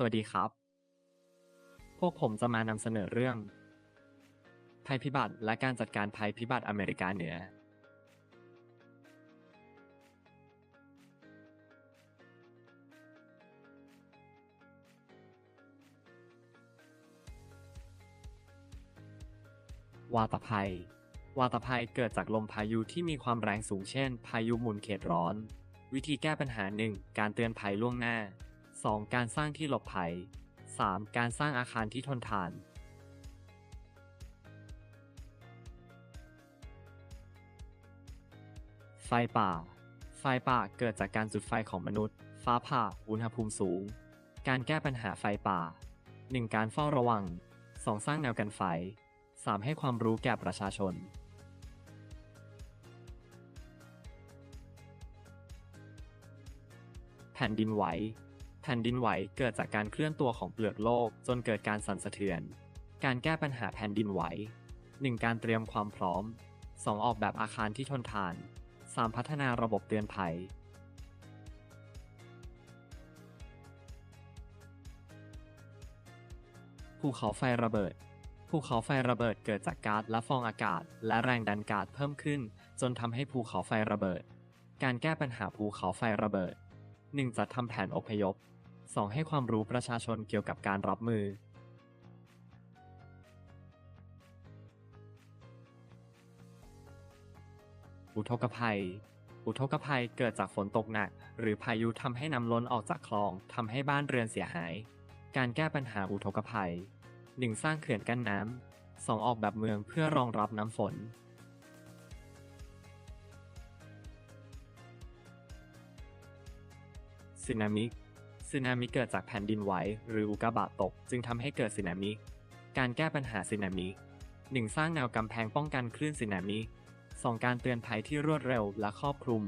สวัสดีครับ พวกผมจะมานำเสนอเรื่อง ภัยพิบัติและการจัดการภัยพิบัติอเมริกาเหนือ วาตภัย วาตภัยเกิดจากลมพายุที่มีความแรงสูงเช่น พายุหมุนเขตร้อน วิธีแก้ปัญหา 1. การเตือนภัยล่วงหน้า 2. การสร้างที่หลบภัย 3. การสร้างอาคารที่ทนทาน ไฟป่า ไฟป่าเกิดจากการจุดไฟของมนุษย์ ฟ้าผ่า อุณหภูมิสูง การแก้ปัญหาไฟป่า 1. การเฝ้าระวัง 2. สร้างแนวกันไฟ 3. ให้ความรู้แก่ประชาชน แผ่นดินไหว ผ่นดินไหวเกิดจากการเคลื่อนตัวของเปลือกโลก จนเกิดการสั่นสะเทือน การแก้ปัญหาแผ่นดินไหว 1. การเตรียมความพร้อม 2. ออกแบบอาคารที่ทนทาน 3. พัฒนาระบบเตือนภัย ภูเขาไฟระเบิด ภูเขาไฟระเบิดเกิดจากก๊าซและฟองอากาศ และแรงดันก๊าซเพิ่มขึ้น จนทำให้ภูเขาไฟระเบิด การแก้ปัญหาภูเขาไฟระเบิด 1. จัดทำแผนอพยพ 2. ให้ความรู้ประชาชนเกี่ยวกับการรับมืออุทกภัย อุทกภัยเกิดจากฝนตกหนัก หรือพายุทำให้น้ำล้นออกจากคลองทำให้บ้านเรือนเสียหาย การแก้ปัญหาอุทกภัย 1. สร้างเขื่อนกั้นน้ำ 2. ออกแบบเมืองเพื่อรองรับน้ำฝน สึนามิ สึนามิเกิดจากแผ่นดินไหวหรืออุกกาบาตตก จึงทำให้เกิดสึนามิ การแก้ปัญหาสึนามิ 1. สร้างแนวกำแพงป้องกันคลื่นสึนามิ 2. การเตือนภัยที่รวดเร็วและครอบคลุม